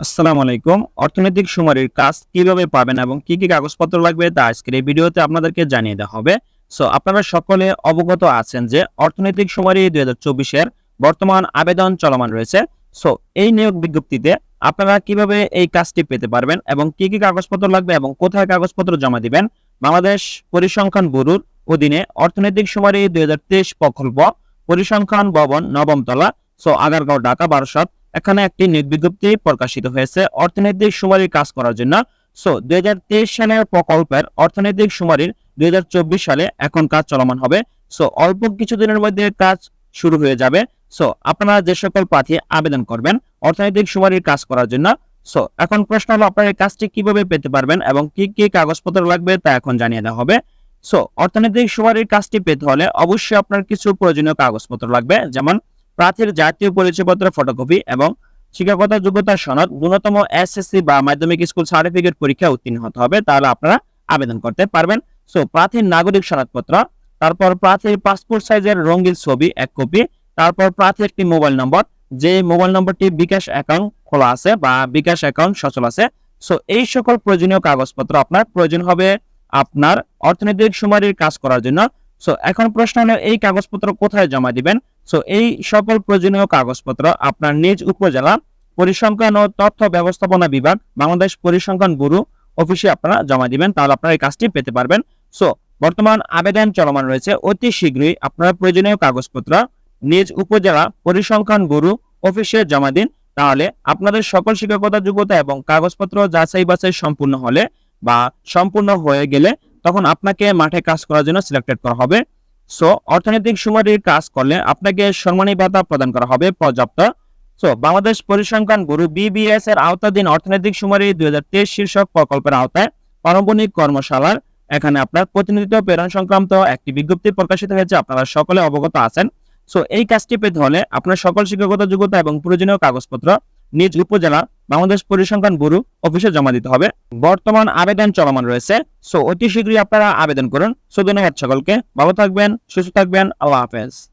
আসসালামু আলাইকুম। অর্থনৈতিক সুমারির কাজ কীভাবে পাবেন এবং কি কি কাগজপত্র লাগবে তা আজকের এই ভিডিওতে আপনাদেরকে জানিয়ে দেওয়া হবে। সো আপনারা সকলে অবগত আছেন যে অর্থনৈতিক সুমারি দুই হাজার চব্বিশের বর্তমান আবেদন চলমান রয়েছে। সো এই নিয়োগ বিজ্ঞপ্তিতে আপনারা কীভাবে এই কাজটি পেতে পারবেন এবং কি কি কাগজপত্র লাগবে এবং কোথায় কাগজপত্র জমা দিবেন? বাংলাদেশ পরিসংখ্যান ব্যুরোর অধীনে অর্থনৈতিক সুমারি দুই হাজার তেইশ প্রকল্প পরিসংখ্যান ভবন নবম তলা সো আগারগাঁও ঢাকা বারোশত এখানে একটি নিয়োগ বিজ্ঞপ্তি প্রকাশিত হয়েছে। অর্থনৈতিক সুমারির কাজ করার জন্য। সো দুই সালের প্রকল্পের অর্থনৈতিক সুমারির দুই সালে এখন কাজ চলমান হবে। সো অল্প কিছুদিনের মধ্যে কাজ শুরু হয়ে যাবে। সো আপনারা যে সকল প্রার্থী আবেদন করবেন, অর্থনৈতিক সুমারির কাজ করার জন্য। সো এখন প্রশ্ন হলো, আপনারা এই কাজটি কীভাবে পেতে পারবেন এবং কি কি কাগজপত্র লাগবে তা এখন জানিয়ে দেওয়া হবে। সো অর্থনৈতিক সুমারির কাজটি পেতে হলে অবশ্যই আপনার কিছু প্রয়োজনীয় কাগজপত্র লাগবে। যেমন প্রার্থীর জাতীয় পরিচয়পত্র ফটোকপি এবং শিক্ষাগত যোগ্যতা সনদ ন্যূনতম এসএসসি বা মাধ্যমিক স্কুল সার্টিফিকেট পরীক্ষা উত্তীর্ণ হতে হবে, তাহলে আপনারা আবেদন করতে পারবেন। সো প্রার্থীর নাগরিক সনদপত্র, তারপর প্রার্থীর পাসপোর্ট সাইজের রঙিন ছবি, এক কপি তারপর প্রার্থীর একটি মোবাইল নম্বর যে মোবাইল নম্বরটি বিকাশ অ্যাকাউন্ট খোলা আছে বা বিকাশ অ্যাকাউন্ট সচল আছে। সো এই সকল প্রয়োজনীয় কাগজপত্র আপনার প্রয়োজন হবে আপনার অর্থনৈতিক সুমারির কাজ করার জন্য। সো এখন প্রশ্ন হলো, এই কাগজপত্র কোথায় জমা দিবেন? সো এই সকল প্রয়োজনীয় কাগজপত্র আপনার নিজ উপজেলা পরিসংখ্যান ও তথ্য ব্যবস্থাপনা বিভাগ, বাংলাদেশ পরিসংখ্যান ব্যুরো অফিসে আপনারা জমা দিবেন, তাহলে আপনারা এই কাজটি পেতে পারবেন। সো বর্তমান আবেদন চলমান রয়েছে, অতি শীঘ্রই আপনারা প্রয়োজনীয় কাগজপত্র নিজ উপজেলা পরিসংখ্যান ব্যুরো অফিসে জমা দিন, তাহলে আপনাদের সকল শিক্ষকতা যোগ্যতা এবং কাগজপত্র যাচাই বাছাই সম্পূর্ণ হলে বা সম্পূর্ণ হয়ে গেলে তখন আপনাকে মাঠে কাজ করার জন্য সিলেক্টেড করা হবে। সো অর্থনৈতিক সুমারির কাজ করলে আপনাকে সম্মানী ভাতা প্রদান করা হবে পর্যাপ্ত। সো বাংলাদেশ পরিসংখ্যান ব্যুরো বিবিএস এর আওতাধীন অর্থনৈতিক সুমারি দুই হাজার তেইশ শীর্ষক প্রকল্পের আওতায় পারম্পরিক কর্মশালার এখানে আপনার প্রতিনিধিত্ব, প্রেরণ সংক্রান্ত একটি বিজ্ঞপ্তি প্রকাশিত হয়েছে, আপনারা সকলে অবগত আছেন। সো এই কাজটি পেতে হলে আপনার সকল শিক্ষাগত যোগ্যতা এবং প্রয়োজনীয় কাগজপত্র নিজ উপজেলা বাংলাদেশ পরিসংখ্যান ব্যুরো অফিসে জমা দিতে হবে। বর্তমান আবেদন চলমান রয়েছে। সো, অতি শীঘ্রই আপনারা আবেদন করুন। সো সকলকে। ভালো থাকবেন, সুস্থ থাকবেন। আল্লাহ হাফেজ।